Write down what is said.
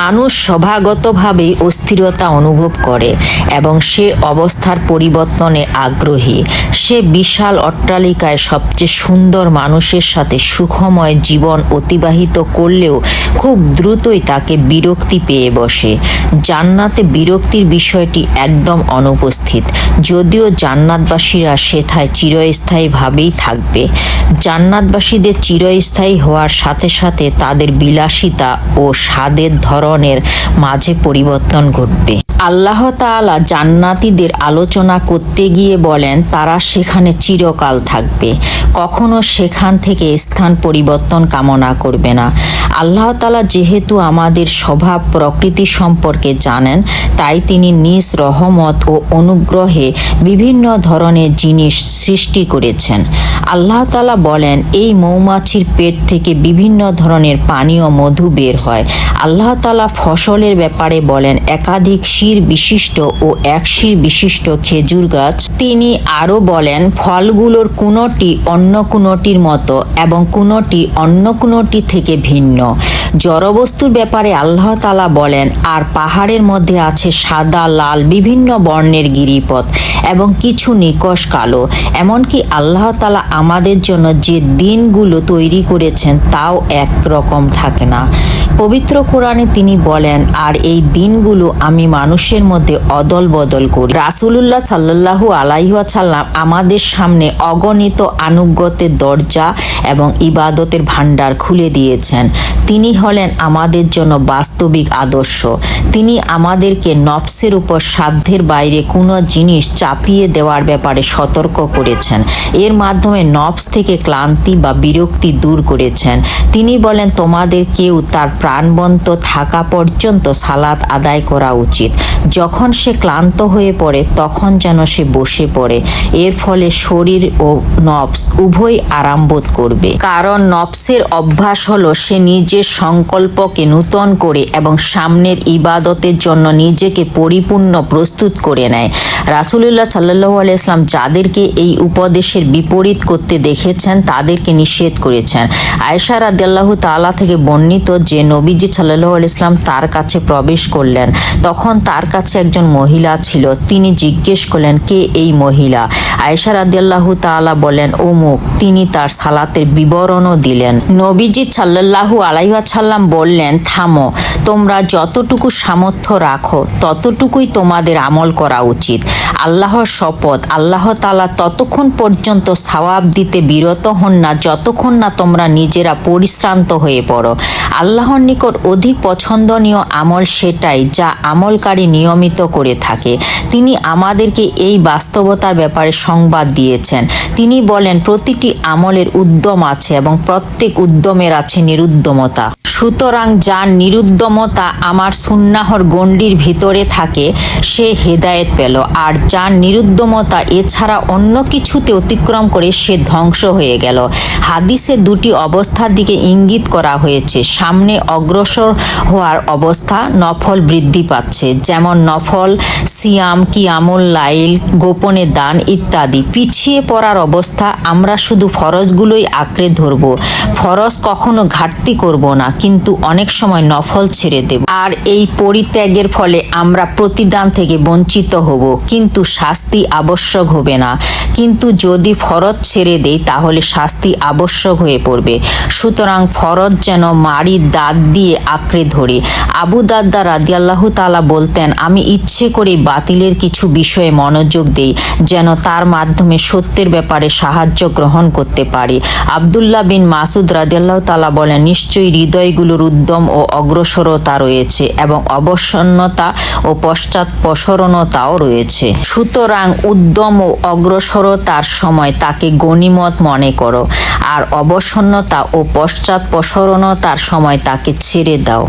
মানুষ স্বভাগতভাবেই অস্থিরতা অনুভব করে এবং সে অবস্থার পরিবর্তনে আগ্রহী। সে বিশাল অট্টালিকায় সবচেয়ে সুন্দর মানুষের সাথে সুখময় জীবন অতিবাহিত করলেও খুব দ্রুতই তাকে বিরক্তি পেয়ে বসে। জান্নাতে বিরক্তির বিষয়টি একদম অনুপস্থিত, যদিও জান্নাতবাসীরা সেথায় চিরস্থায়ীভাবেই থাকবে। জান্নাতবাসীদের চিরস্থায়ী হওয়ার সাথে সাথে তাদের বিলাসিতা ও স্বাদের ধরনের মাঝে পরিবর্তন ঘটবে। আল্লাহ তাআলা জান্নাতীদের আলোচনা করতে গিয়ে বলেন, তারা সেখানে চিরকাল থাকবে। কখনো সেখান থেকে স্থান পরিবর্তন কামনা করবে না। আল্লাহ তাআলা যেহেতু আমাদের স্বভাব প্রকৃতি সম্পর্কে জানেন, তাই তিনি নিজ রহমত ও অনুগ্রহে বিভিন্ন ধরনের জিনিস সৃষ্টি করেছেন। আল্লাহ তাআলা বলেন, এই মৌমাছির পেট থেকে বিভিন্ন ধরনের পানীয় মধু বের হয়। আল্লাহ তাআলা ফসলের ব্যাপারে বলেন, একাধিক শির বিশিষ্ট ও এক শির বিশিষ্ট খেজুর গাছ, তিনি আরও বলেন, ফলগুলোর কোনোটি অন্য কোনোটির মতো এবং কোনোটি অন্য কোনোটি থেকে ভিন্ন। জড়বস্তুর ব্যাপারে আল্লাহ তাআলা বলেন, আর পাহাড়ের মধ্যে আছে সাদা, লাল, বিভিন্ন বর্ণের গিরিপথ এবং কিছু নিকশ কালো। এমনকি আল্লাহ তাআলা আমাদের জন্য যে দিনগুলো তৈরি করেছেন, তাও এক রকম থাকে না। পবিত্র কোরআনে তিনি বলেন, আর এই দিনগুলো আমি মানুষের মধ্যে অদল বদল করি। রাসুলুল্লাহ সাল্লাহু আলাইহাল্লাম আমাদের সামনে অগণিত আনুগত্যের দরজা এবং ইবাদতের ভাণ্ডার খুলে দিয়েছেন। তিনি হলেন আমাদের জন্য বাস্তবিক আদর্শ। তিনি আমাদেরকে নফসের উপর সাধ্যের বাইরে কোনো জিনিস চাপিয়ে দেওয়ার ব্যাপারে সতর্ক করেছেন। এর মাধ্যমে নফস থেকে ক্লান্তি বা বিরক্তি দূর করেছেন। তিনি বলেন, তোমাদের কেউ তার প্রাণবন্ত থাকা পর্যন্ত সালাত আদায় করা উচিত। যখন সে ক্লান্ত হয়ে পড়ে, তখন যেন সে বসে পড়ে। এর ফলে শরীর ও নফস উভয় আরাম বোধ করবে। কারণ নফসের অভ্যাস হলো সে নিজের সংকল্পকে নূতন করে এবং সামনের ইবাদতের জন্য নিজেকে পরিপূর্ণ প্রস্তুত করে নেয়। রাসুলুল্লাহ সাল্লাহ আলাইসলাম যাদেরকে এই উপদেশের বিপরীত করতে দেখেছেন, তাদেরকে নিষেধ করেছেন। আয়সা রাদিয়াল্লাহ তাআলা থেকে বর্ণিত যে নবীজি সাল্লাহ আলাইসলাম তার কাছে প্রবেশ করলেন। তখন তার কাছে একজন মহিলা ছিল, তিনি জিজ্ঞেস করলেন, কে এই মহিলা? আয়সা রাদিয়াল্লাহ তাআলা বলেন অমুক। তিনি তার সালাতের বিবরণও দিলেন। নবীজি সাল্লাল্লাহু আলাইহাল্লাম বললেন, থামো, তোমরা যতটুকু সামর্থ্য রাখো, ততটুকুই তোমাদের আমল করা উচিত। আল্লাহর শপথ, আল্লাহ তাআলা ততক্ষণ পর্যন্ত সওয়াব দিতে বিরত হন না, যতক্ষণ না তোমরা নিজেরা পরিশ্রান্ত হয়ে পড়ো। আল্লাহর নিকট অধিক পছন্দনীয় আমল সেটাই যা আমলকারী নিয়মিত করে থাকে। তিনি আমাদেরকে এই বাস্তবতার ব্যাপারে সংবাদ দিয়েছেন। তিনি বলেন, প্রতিটি আমলের উদ্যম আছে এবং প্রত্যেক উদ্যমের আছে নিরুদ্যমতা। সুতরাং যার নিরুদ্যমতা আমার সুন্নাহর গণ্ডির ভিতরে থাকে, সে হেদায়েত পেল। আর যার নিরুদ্যমতা এছাড়া অন্য কিছুতে অতিক্রম করে সে ধ্বংস হয়ে গেল। হাদিসে দুটি অবস্থার দিকে ইঙ্গিত করা হয়েছে। সামনে অগ্রসর হওয়ার অবস্থা নফল বৃদ্ধি পাচ্ছে। যেমন নফল, সিয়াম, কিয়ামুল লাইল, গোপনে দান ইত্যাদি। পিছিয়ে পড়ার অবস্থা আমরা শুধু ফরজগুলোই আঁকড়ে ধরব। ফরজ কখনো ঘাটতি করব না। কিন্তু অনেক সময় নফল ছেড়ে দেব। আর এই পরিত্যাগের ফলে আমরা প্রতিদান থেকে বঞ্চিত হব। কিন্তু শাস্তি আবশ্যক হবে না। কিন্তু যদি ফরজ ছেড়ে দেই, তাহলে শাস্তি আবশ্যক হয়ে পড়বে। সুতরাং ফরজ যেন মারি দাঁত দিয়ে আঁকড়ে ধরে। আবু দাদ্দা রাদিয়াল্লাহু তালা বলতেন, আমি ইচ্ছে করে বাতিলের কিছু বিষয়ে মনোযোগ দেই, যেন তার মাধ্যমে সত্যের ব্যাপারে সাহায্য গ্রহণ করতে পারি। আবদুল্লাহ বিন মাসুদ রাদিয়াল্লাহ তালা বলেন, নিশ্চয়ই হৃদয়গুলোর উদ্যম ও অগ্রসরতা রয়েছে এবং অবসন্নতা ও পশ্চাৎপসরণতাও রয়েছে। সুতরাং উদ্যম ও অগ্রসরতার সময় তাকে গণিমত মনে করো, আর অবসন্নতা ও পশ্চাৎপসরণতার সময় তাকে ছেড়ে দাও।